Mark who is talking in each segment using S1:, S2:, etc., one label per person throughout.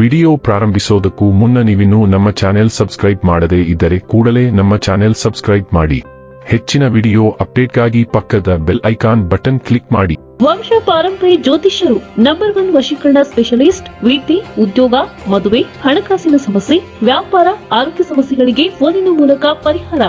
S1: Video ಪ್ರಾರಂಭಿಸೋದಕ್ಕೂ ಮುನ್ನ ನೀವಿನ್ನೂ ನಮ್ಮ ಚಾನೆಲ್ ಸಬ್ಸ್ಕ್ರೈಬ್ ಮಾಡದೇ ಇದ್ದರೆ ಕೂಡಲೇ ನಮ್ಮ ಚಾನೆಲ್ ಸಬ್ಸ್ಕ್ರೈಬ್ ಮಾಡಿ. ಹೆಚ್ಚಿನ ವಿಡಿಯೋ ಅಪ್ಡೇಟ್ಗಾಗಿ ಪಕ್ಕದ ಬೆಲ್ ಐಕಾನ್ ಬಟನ್ ಕ್ಲಿಕ್ ಮಾಡಿ.
S2: ವಂಶ ಪಾರಂಪರಿ ಜ್ಯೋತಿಷ್ಯರು ನಂಬರ್ ಒನ್ ವಶೀಕರಣ ಸ್ಪೆಷಲಿಸ್ಟ್ ವಿದ್ಯೆ ಉದ್ಯೋಗ ಮದುವೆ ಹಣಕಾಸಿನ ಸಮಸ್ಯೆ ವ್ಯಾಪಾರ ಆರೋಗ್ಯ ಸಮಸ್ಯೆಗಳಿಗೆ ಫೋನಿನ ಮೂಲಕ ಪರಿಹಾರ.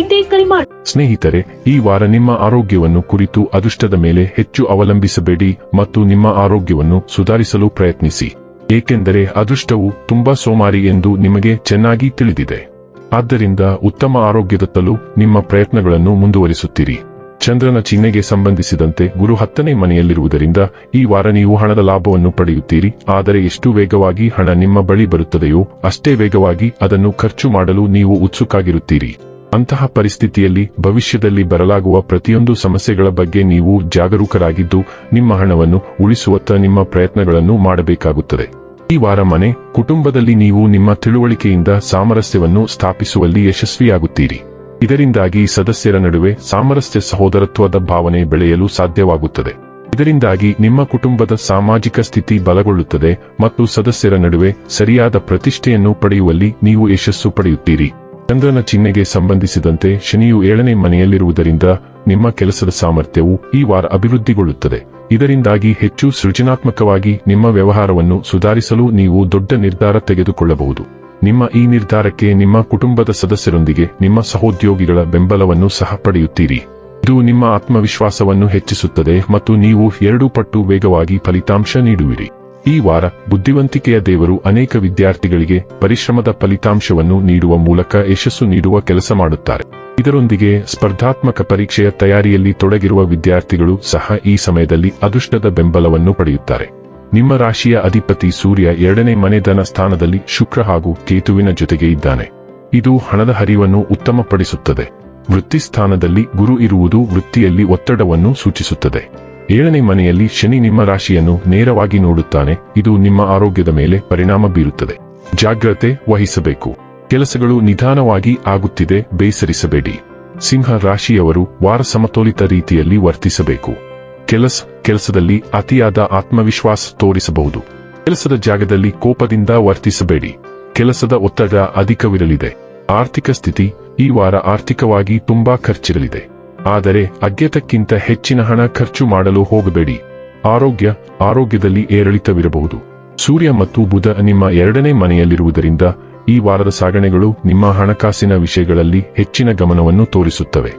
S2: ಎಂದೇ ಕರೆ ಮಾಡಿ
S1: ಸ್ನೇಹಿತರೆ ಈ ವಾರ ನಿಮ್ಮ ಆರೋಗ್ಯವನ್ನು ಕುರಿತು ಅದೃಷ್ಟದ ಮೇಲೆ ಹೆಚ್ಚು ಅವಲಂಬಿಸಬೇಡಿ ಮತ್ತು ನಿಮ್ಮ ಆರೋಗ್ಯವನ್ನು ಸುಧಾರಿಸಲು ಪ್ರಯತ್ನಿಸಿ. ಏಕೆಂದರೆ ಅದೃಷ್ಟವು ತುಂಬಾ ಸೋಮಾರಿ ಎಂದು ನಿಮಗೆ ಚೆನ್ನಾಗಿ ತಿಳಿದಿದೆ. ಆದ್ದರಿಂದ ಉತ್ತಮ ಆರೋಗ್ಯದತ್ತಲೂ ನಿಮ್ಮ ಪ್ರಯತ್ನಗಳನ್ನು ಮುಂದುವರಿಸುತ್ತೀರಿ. ಚಂದ್ರನ ಚಿಹ್ನೆಗೆ ಸಂಬಂಧಿಸಿದಂತೆ ಗುರು ಹತ್ತನೇ ಮನೆಯಲ್ಲಿರುವುದರಿಂದ ಈ ವಾರ ನೀವು ಹಣದ ಲಾಭವನ್ನು ಪಡೆಯುತ್ತೀರಿ. ಆದರೆ ಎಷ್ಟು ವೇಗವಾಗಿ ಹಣ ನಿಮ್ಮ ಬಳಿ ಬರುತ್ತದೆಯೋ ಅಷ್ಟೇ ವೇಗವಾಗಿ ಅದನ್ನು ಖರ್ಚು ಮಾಡಲು ನೀವು ಉತ್ಸುಕಾಗಿರುತ್ತೀರಿ. ಅಂತಹ ಪರಿಸ್ಥಿತಿಯಲ್ಲಿ ಭವಿಷ್ಯದಲ್ಲಿ ಬರಲಾಗುವ ಪ್ರತಿಯೊಂದು ಸಮಸ್ಯೆಗಳ ಬಗ್ಗೆ ನೀವು ಜಾಗರೂಕರಾಗಿದ್ದು, ನಿಮ್ಮ ಹಣವನ್ನು ಉಳಿಸುವತ್ತ ನಿಮ್ಮ ಪ್ರಯತ್ನಗಳನ್ನು ಮಾಡಬೇಕಾಗುತ್ತದೆ. ಈ ವಾರ ಮನೆ, ಕುಟುಂಬದಲ್ಲಿ ನೀವು ನಿಮ್ಮ ತಿಳುವಳಿಕೆಯಿಂದ ಸಾಮರಸ್ಯವನ್ನು ಸ್ಥಾಪಿಸುವಲ್ಲಿ ಯಶಸ್ವಿಯಾಗುತ್ತೀರಿ. ಇದರಿಂದಾಗಿ ಸದಸ್ಯರ ನಡುವೆ ಸಾಮರಸ್ಯ ಸಹೋದರತ್ವದ ಭಾವನೆ ಬೆಳೆಯಲು ಸಾಧ್ಯವಾಗುತ್ತದೆ. ಇದರಿಂದಾಗಿ ನಿಮ್ಮ ಕುಟುಂಬದ ಸಾಮಾಜಿಕ ಸ್ಥಿತಿ ಬಲಗೊಳ್ಳುತ್ತದೆ ಮತ್ತು ಸದಸ್ಯರ ನಡುವೆ ಸರಿಯಾದ ಪ್ರತಿಷ್ಠೆಯನ್ನು ಪಡೆಯುವಲ್ಲಿ ನೀವು ಯಶಸ್ಸು ಪಡೆಯುತ್ತೀರಿ. ಚಂದ್ರನ ಚಿಹ್ನೆಗೆ ಸಂಬಂಧಿಸಿದಂತೆ ಶನಿಯು ಏಳನೇ ಮನೆಯಲ್ಲಿರುವುದರಿಂದ ನಿಮ್ಮ ಕೆಲಸದ ಸಾಮರ್ಥ್ಯವು ಈ ವಾರ ಅಭಿವೃದ್ಧಿಗೊಳ್ಳುತ್ತದೆ. ಇದರಿಂದಾಗಿ ಹೆಚ್ಚು ಸೃಜನಾತ್ಮಕವಾಗಿ ನಿಮ್ಮ ವ್ಯವಹಾರವನ್ನು ಸುಧಾರಿಸಲು ನೀವು ದೊಡ್ಡ ನಿರ್ಧಾರ ತೆಗೆದುಕೊಳ್ಳಬಹುದು. ನಿಮ್ಮ ಈ ನಿರ್ಧಾರಕ್ಕೆ ನಿಮ್ಮ ಕುಟುಂಬದ ಸದಸ್ಯರೊಂದಿಗೆ ನಿಮ್ಮ ಸಹೋದ್ಯೋಗಿಗಳ ಬೆಂಬಲವನ್ನು ಸಹ ಪಡೆಯುತ್ತೀರಿ. ಇದು ನಿಮ್ಮ ಆತ್ಮವಿಶ್ವಾಸವನ್ನು ಹೆಚ್ಚಿಸುತ್ತದೆ ಮತ್ತು ನೀವು ಎರಡು ಪಟ್ಟು ವೇಗವಾಗಿ ಫಲಿತಾಂಶ ನೀಡುವಿರಿ. ಈ ವಾರ ಬುದ್ಧಿವಂತಿಕೆಯ ದೇವರು ಅನೇಕ ವಿದ್ಯಾರ್ಥಿಗಳಿಗೆ ಪರಿಶ್ರಮದ ಫಲಿತಾಂಶವನ್ನು ನೀಡುವ ಮೂಲಕ ಯಶಸ್ಸು ನೀಡುವ ಕೆಲಸ ಮಾಡುತ್ತಾರೆ. ಇದರೊಂದಿಗೆ ಸ್ಪರ್ಧಾತ್ಮಕ ಪರೀಕ್ಷೆಯ ತಯಾರಿಯಲ್ಲಿ ತೊಡಗಿರುವ ವಿದ್ಯಾರ್ಥಿಗಳು ಸಹ ಈ ಸಮಯದಲ್ಲಿ ಅದೃಷ್ಟದ ಬೆಂಬಲವನ್ನು ಪಡೆಯುತ್ತಾರೆ. ನಿಮ್ಮ ರಾಶಿಯ ಅಧಿಪತಿ ಸೂರ್ಯ ಎರಡನೇ ಮನೆಧನ ಸ್ಥಾನದಲ್ಲಿ ಶುಕ್ರ ಹಾಗೂ ಕೇತುವಿನ ಜೊತೆಗೆ ಇದ್ದಾನೆ. ಇದು ಹಣದ ಹರಿವನ್ನು ಉತ್ತಮಪಡಿಸುತ್ತದೆ. ವೃತ್ತಿ ಸ್ಥಾನದಲ್ಲಿ ಗುರು ಇರುವುದು ವೃತ್ತಿಯಲ್ಲಿ ಒತ್ತಡವನ್ನು ಸೂಚಿಸುತ್ತದೆ. ಏಳನೇ ಮನೆಯಲ್ಲಿ ಶನಿ ನಿಮ್ಮ ರಾಶಿಯನ್ನು ನೇರವಾಗಿ ನೋಡುತ್ತಾನೆ. ಇದು ನಿಮ್ಮ ಆರೋಗ್ಯದ ಮೇಲೆ ಪರಿಣಾಮ ಬೀರುತ್ತದೆ. ಜಾಗ್ರತೆ ವಹಿಸಬೇಕು. ಕೆಲಸಗಳು ನಿಧಾನವಾಗಿ ಆಗುತ್ತಿದೆ, ಬೇಸರಿಸಬೇಡಿ. ಸಿಂಹ ರಾಶಿಯವರು ವಾರ ಸಮತೋಲಿತ ರೀತಿಯಲ್ಲಿ ವರ್ತಿಸಬೇಕು. ಕೆಲಸ, ಕೆಲಸದಲ್ಲಿ ಅತಿಯಾದ ಆತ್ಮವಿಶ್ವಾಸ ತೋರಿಸಬಹುದು. ಕೆಲಸದ ಜಾಗದಲ್ಲಿ ಕೋಪದಿಂದ ವರ್ತಿಸಬೇಡಿ. ಕೆಲಸದ ಒತ್ತಡ ಅಧಿಕವಿರಲಿದೆ. ಆರ್ಥಿಕ ಸ್ಥಿತಿ ಈ ವಾರ ಆರ್ಥಿಕವಾಗಿ ತುಂಬಾ ಖರ್ಚಿರಲಿದೆ. ಆದರೆ ಅಗ್ಯತಕ್ಕಿಂತ ಹೆಚ್ಚಿನ ಹಣ ಖರ್ಚು ಮಾಡಲು ಹೋಗಬೇಡಿ. ಆರೋಗ್ಯ ಆರೋಗ್ಯದಲ್ಲಿ ಏರಿಳಿತವಿರಬಹುದು. ಸೂರ್ಯ ಮತ್ತು ಬುಧ ನಿಮ್ಮ ಎರಡನೇ ಮನೆಯಲ್ಲಿರುವುದರಿಂದ ಈ ವಾರದ ಸಾಗಣೆಗಳು ನಿಮ್ಮ ಹಣಕಾಸಿನ ವಿಷಯಗಳಲ್ಲಿ ಹೆಚ್ಚಿನ ಗಮನವನ್ನು ತೋರಿಸುತ್ತವೆ.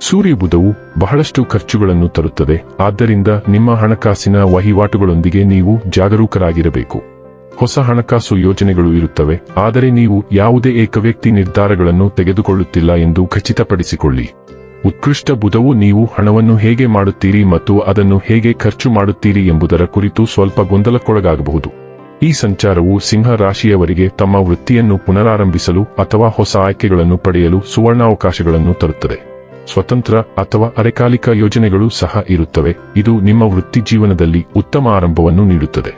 S1: ಸೂರ್ಯ ಬುಧವು ಬಹಳಷ್ಟು ಖರ್ಚುಗಳನ್ನು ತರುತ್ತದೆ, ಆದ್ದರಿಂದ ನಿಮ್ಮ ಹಣಕಾಸಿನ ವಹಿವಾಟುಗಳೊಂದಿಗೆ ನೀವು ಜಾಗರೂಕರಾಗಿರಬೇಕು. ಹೊಸ ಹಣಕಾಸು ಯೋಜನೆಗಳು ಇರುತ್ತವೆ, ಆದರೆ ನೀವು ಯಾವುದೇ ಏಕವ್ಯಕ್ತಿ ನಿರ್ಧಾರಗಳನ್ನು ತೆಗೆದುಕೊಳ್ಳುತ್ತಿಲ್ಲ ಎಂದು ಖಚಿತಪಡಿಸಿಕೊಳ್ಳಿ. ಉತ್ಕೃಷ್ಟ ಬುಧವು ನೀವು ಹಣವನ್ನು ಹೇಗೆ ಮಾಡುತ್ತೀರಿ ಮತ್ತು ಅದನ್ನು ಹೇಗೆ ಖರ್ಚು ಮಾಡುತ್ತೀರಿ ಎಂಬುದರ ಕುರಿತು ಸ್ವಲ್ಪ ಗೊಂದಲಕ್ಕೊಳಗಾಗಬಹುದು. ಈ ಸಂಚಾರವು ಸಿಂಹ ರಾಶಿಯವರಿಗೆ ತಮ್ಮ ವೃತ್ತಿಯನ್ನು ಪುನರಾರಂಭಿಸಲು ಅಥವಾ ಹೊಸ ಆಯ್ಕೆಗಳನ್ನು ಪಡೆಯಲು ಸುವರ್ಣಾವಕಾಶಗಳನ್ನು ತರುತ್ತದೆ. ಸ್ವತಂತ್ರ ಅಥವಾ ಅರೆಕಾಲಿಕ ಯೋಜನೆಗಳು ಸಹ ಇರುತ್ತವೆ. ಇದು ನಿಮ್ಮ ವೃತ್ತಿ ಜೀವನದಲ್ಲಿ ಉತ್ತಮ ಆರಂಭವನ್ನು ನೀಡುತ್ತದೆ.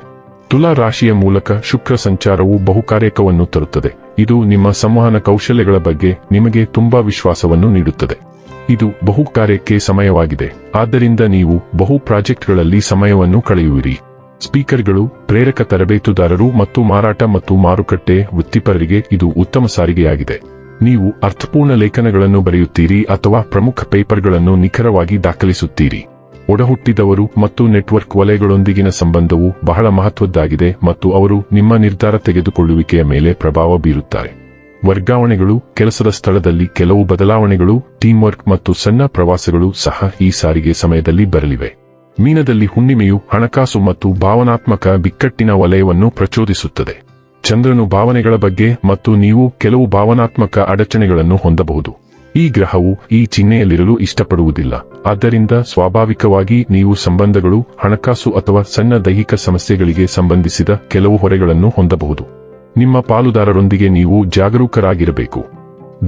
S1: ತುಲಾ ರಾಶಿಯ ಮೂಲಕ ಶುಕ್ರ ಸಂಚಾರವು ಬಹುಕಾರ್ಯಕವನ್ನು ತರುತ್ತದೆ. ಇದು ನಿಮ್ಮ ಸಂವಹನ ಕೌಶಲ್ಯಗಳ ಬಗ್ಗೆ ನಿಮಗೆ ತುಂಬಾ ವಿಶ್ವಾಸವನ್ನು ನೀಡುತ್ತದೆ. ಇದು ಬಹು ಕಾರ್ಯಕ್ಕೆ ಸಮಯವಾಗಿದೆ. ಆದ್ದರಿಂದ ನೀವು ಬಹು ಪ್ರಾಜೆಕ್ಟ್ಗಳಲ್ಲಿ ಸಮಯವನ್ನು ಕಳೆಯುವಿರಿ. ಸ್ಪೀಕರ್ಗಳು, ಪ್ರೇರಕ ತರಬೇತುದಾರರು ಮತ್ತು ಮಾರಾಟ ಮತ್ತು ಮಾರುಕಟ್ಟೆ ವೃತ್ತಿಪರರಿಗೆ ಇದು ಉತ್ತಮ ಸಾರಿಗೆಯಾಗಿದೆ. ನೀವು ಅರ್ಥಪೂರ್ಣ ಲೇಖನಗಳನ್ನು ಬರೆಯುತ್ತೀರಿ ಅಥವಾ ಪ್ರಮುಖ ಪೇಪರ್ಗಳನ್ನು ನಿಖರವಾಗಿ ದಾಖಲಿಸುತ್ತೀರಿ. ಒಡಹುಟ್ಟಿದವರು ಮತ್ತು ನೆಟ್ವರ್ಕ್ ವಲಯಗಳೊಂದಿಗಿನ ಸಂಬಂಧವು ಬಹಳ ಮಹತ್ವದ್ದಾಗಿದೆ ಮತ್ತು ಅವರು ನಿಮ್ಮ ನಿರ್ಧಾರ ತೆಗೆದುಕೊಳ್ಳುವಿಕೆಯ ಮೇಲೆ ಪ್ರಭಾವ ಬೀರುತ್ತಾರೆ. ವರ್ಗಾವಣೆಗಳು, ಕೆಲಸದ ಸ್ಥಳದಲ್ಲಿ ಕೆಲವು ಬದಲಾವಣೆಗಳು ಟೀಮ್ ವರ್ಕ್ ಮತ್ತು ಸಣ್ಣ ಪ್ರವಾಸಗಳು ಸಹ ಈ ಸಾರಿಗೆ ಸಮಯದಲ್ಲಿ ಬರಲಿವೆ. ಮೀನದಲ್ಲಿ ಹುಣ್ಣಿಮೆಯು ಹಣಕಾಸು ಮತ್ತು ಭಾವನಾತ್ಮಕ ಬಿಕ್ಕಟ್ಟಿನ ವಲಯವನ್ನು ಪ್ರಚೋದಿಸುತ್ತದೆ. ಚಂದ್ರನು ಭಾವನೆಗಳ ಬಗ್ಗೆ ಮತ್ತು ನೀವು ಕೆಲವು ಭಾವನಾತ್ಮಕ ಅಡಚಣೆಗಳನ್ನು ಹೊಂದಬಹುದು. ಈ ಗ್ರಹವು ಈ ಚಿಹ್ನೆಯಲ್ಲಿರಲು ಇಷ್ಟಪಡುವುದಿಲ್ಲ. ಆದ್ದರಿಂದ ಸ್ವಾಭಾವಿಕವಾಗಿ ನೀವು ಸಂಬಂಧಗಳು, ಹಣಕಾಸು ಅಥವಾ ಸಣ್ಣ ದೈಹಿಕ ಸಮಸ್ಯೆಗಳಿಗೆ ಸಂಬಂಧಿಸಿದ ಕೆಲವು ಹೊರೆಗಳನ್ನು ಹೊಂದಬಹುದು. ನಿಮ್ಮ ಪಾಲುದಾರರೊಂದಿಗೆ ನೀವು ಜಾಗರೂಕರಾಗಿರಬೇಕು.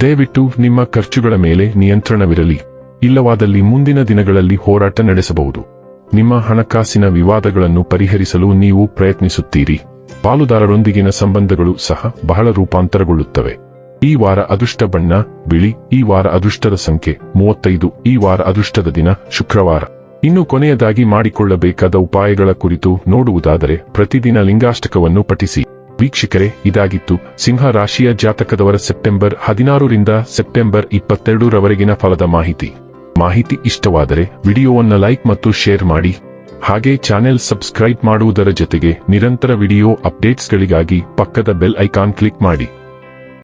S1: ದಯವಿಟ್ಟು ನಿಮ್ಮ ಖರ್ಚುಗಳ ಮೇಲೆ ನಿಯಂತ್ರಣವಿರಲಿ. ಇಲ್ಲವಾದಲ್ಲಿ ಮುಂದಿನ ದಿನಗಳಲ್ಲಿ ಹೋರಾಟ ನಡೆಸಬಹುದು. ನಿಮ್ಮ ಹಣಕಾಸಿನ ವಿವಾದಗಳನ್ನು ಪರಿಹರಿಸಲು ನೀವು ಪ್ರಯತ್ನಿಸುತ್ತೀರಿ. ಪಾಲುದಾರರೊಂದಿಗಿನ ಸಂಬಂಧಗಳು ಸಹ ಬಹಳ ರೂಪಾಂತರಗೊಳ್ಳುತ್ತವೆ. ಈ ವಾರ ಅದೃಷ್ಟ ಬಣ್ಣ, ಬಿಳಿ, ಈ ವಾರ ಅದೃಷ್ಟದ ಸಂಖ್ಯೆ, ಮೂವತ್ತೈದು, ಈ ವಾರ ಅದೃಷ್ಟದ ದಿನ, ಶುಕ್ರವಾರ. ಇನ್ನು ಕೊನೆಯದಾಗಿ ಮಾಡಿಕೊಳ್ಳಬೇಕಾದ ಉಪಾಯಗಳ ಕುರಿತು ನೋಡುವುದಾದರೆ ಪ್ರತಿದಿನ ಲಿಂಗಾಷ್ಟಕವನ್ನು ಪಠಿಸಿ. ವೀಕ್ಷಕರೇ, ಇದಾಗಿತ್ತು. ಸಿಂಹ ರಾಶಿಯ ಜಾತಕದವರ ಸೆಪ್ಟೆಂಬರ್ ಹದಿನಾರರಿಂದ ಸೆಪ್ಟೆಂಬರ್ ಇಪ್ಪತ್ತೆರಡರವರೆಗಿನ ಫಲದ ಮಾಹಿತಿ. ಮಾಹಿತಿ ಇಷ್ಟವಾದರೆ ವಿಡಿಯೋವನ್ನು ಲೈಕ್ ಮತ್ತು ಶೇರ್ ಮಾಡಿ. ಹಾಗೆ ಚಾನೆಲ್ ಸಬ್ಸ್ಕ್ರೈಬ್ ಮಾಡುವುದರ ಜೊತೆಗೆ ನಿರಂತರ ವಿಡಿಯೋ ಅಪ್ಡೇಟ್ಸ್ಗಳಿಗಾಗಿ ಪಕ್ಕದ ಬೆಲ್ ಐಕಾನ್ ಕ್ಲಿಕ್ ಮಾಡಿ.